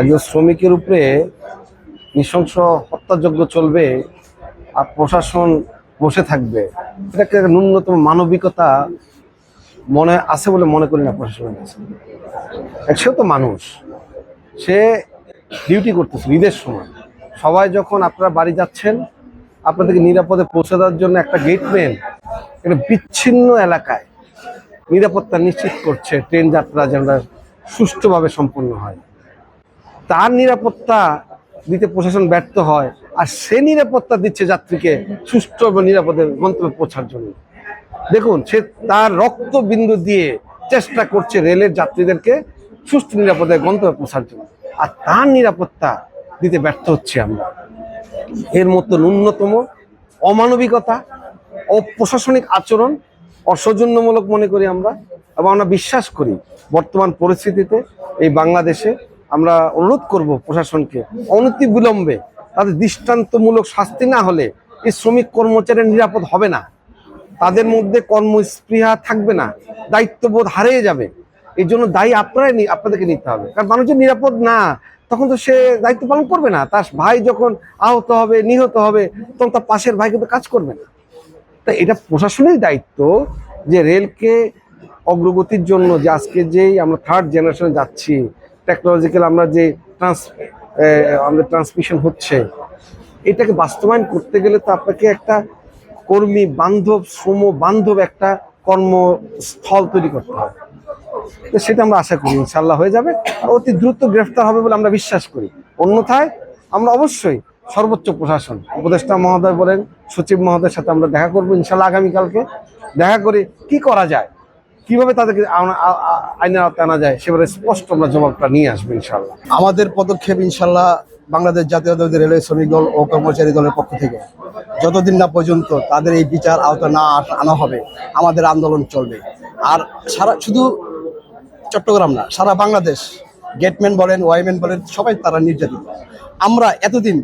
একজন শ্রমিকের উপরে নৃশংস হত্যাযজ্ঞ চলবে আর প্রশাসন বসে থাকবে, এটাকে ন্যূনতম মানবিকতা মনে আছে বলে মনে করি না প্রশাসনের কাছে। সেও তো মানুষ, সে ডিউটি করতেছে ঈদের সময়। সবাই যখন আপনারা বাড়ি যাচ্ছেন, আপনাদেরকে নিরাপদে পৌঁছে দেওয়ার জন্য একটা গেটম্যান একটা বিচ্ছিন্ন এলাকায় নিরাপত্তা নিশ্চিত করছে, ট্রেন যাত্রা যেন সুষ্ঠুভাবে সম্পন্ন হয়। তার নিরাপত্তা দিতে প্রশাসন ব্যর্থ হয়, আর সে নিরাপত্তা দিচ্ছে যাত্রীকে সুষ্ঠু এবং নিরাপদে গন্তব্যে পৌঁছার জন্য। দেখুন, সে তার রক্ত বিন্দু দিয়ে চেষ্টা করছে রেলের যাত্রীদেরকে সুষ্ঠু, নিরাপদে গন্তব্যে পৌঁছার জন্য। আর তার নিরাপত্তা দিতে ব্যর্থ হচ্ছে আমরা। এর মতো ন্যূনতম অমানবিকতা ও প্রশাসনিক আচরণ অসৌজন্যমূলক মনে করি আমরা, এবং আমরা বিশ্বাস করি বর্তমান পরিস্থিতিতে এই বাংলাদেশে আমরা অনুরোধ করব প্রশাসনকে অনতি বিলম্বে তাদের দৃষ্টান্তমূলক শাস্তি না হলে এই শ্রমিক কর্মচারীর নিরাপদ হবে না। তাদের মধ্যে কর্মস্পৃহা থাকবে না, দায়িত্ববোধ হারিয়ে যাবে। এই জন্য দায়ী আপনারাই আপনাদেরকে নিতে হবে। কারণ মানুষের নিরাপদ না, তখন তো সে দায়িত্ব পালন করবে না। তার ভাই যখন আহত হবে, নিহত হবে, তখন তার পাশের ভাই কিন্তু কাজ করবে না। তা এটা প্রশাসনের দায়িত্ব যে রেলকে অগ্রগতির জন্য যে আজকে যেই আমরা থার্ড জেনারেশনে যাচ্ছি টেকনোলজিক্যাল আমরা যে ট্রান্স আমাদের ট্রান্সমিশন হচ্ছে, এটাকে বাস্তবায়ন করতে গেলে তো আপনাকে একটা কর্মী বান্ধব, শ্রম বান্ধব একটা কর্মস্থল তৈরি করতে হবে। তো সেটা আমরা আশা করি ইনশাল্লাহ হয়ে যাবে। অতি দ্রুত গ্রেফতার হবে বলে আমরা বিশ্বাস করি। অন্যথায় আমরা অবশ্যই সর্বোচ্চ প্রশাসন। উপদেষ্টা মহোদয় বলেন, সচিব মহোদয়ের সাথে আমরা দেখা করব ইনশাল্লাহ আগামীকালকে। দেখা করে কি করা যায়, কীভাবে তাদেরকে আইনের আওতায় আনা যায়, সেবারে স্পষ্ট আমরা জবাবটা নিয়ে আসব ইনশাল্লাহ আমাদের পদক্ষেপ ইনশাল্লাহ বাংলাদেশ জাতীয়তাবাদী রেলওয়ে শ্রমিক দল ও কর্মচারী দলের পক্ষ থেকে। যতদিন না পর্যন্ত তাদের এই বিচার আওতা না আনা হবে, আমাদের আন্দোলন চলবে। আর সারা শুধু চট্টগ্রাম না, সারা বাংলাদেশ, গেটম্যান বলেন, ওয়াইম্যান বলেন, সবাই তারা নির্যাতিত। আমরা এতদিন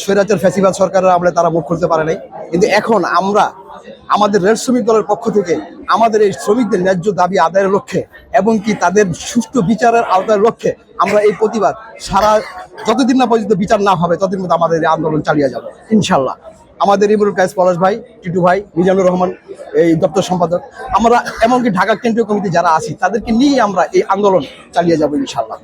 স্বৈরাচার ফ্যাসিবাদ সরকারের আমলে তারা মুখ খুলতে পারে নাই। কিন্তু এখন আমরা আমাদের রেল শ্রমিক দলের পক্ষ থেকে আমাদের এই শ্রমিকদের ন্যায্য দাবি আদায়ের লক্ষ্যে এবং কি তাদের সুষ্ঠু বিচারের আওতার লক্ষ্যে আমরা এই প্রতিবাদ সারা যতদিন না পর্যন্ত বিচার না হবে, ততদিন মধ্যে আমাদের এই আন্দোলন চালিয়ে যাবে। ইনশাল্লাহ আমাদের ইমরুল কায়েস পলাশ ভাই, টিটু ভাই, মিজানুর রহমান, এই দপ্তর সম্পাদক, আমরা এমনকি ঢাকা কেন্দ্রীয় কমিটি যারা আছি, তাদেরকে নিয়ে আমরা এই আন্দোলন চালিয়ে যাব ইনশাল্লাহ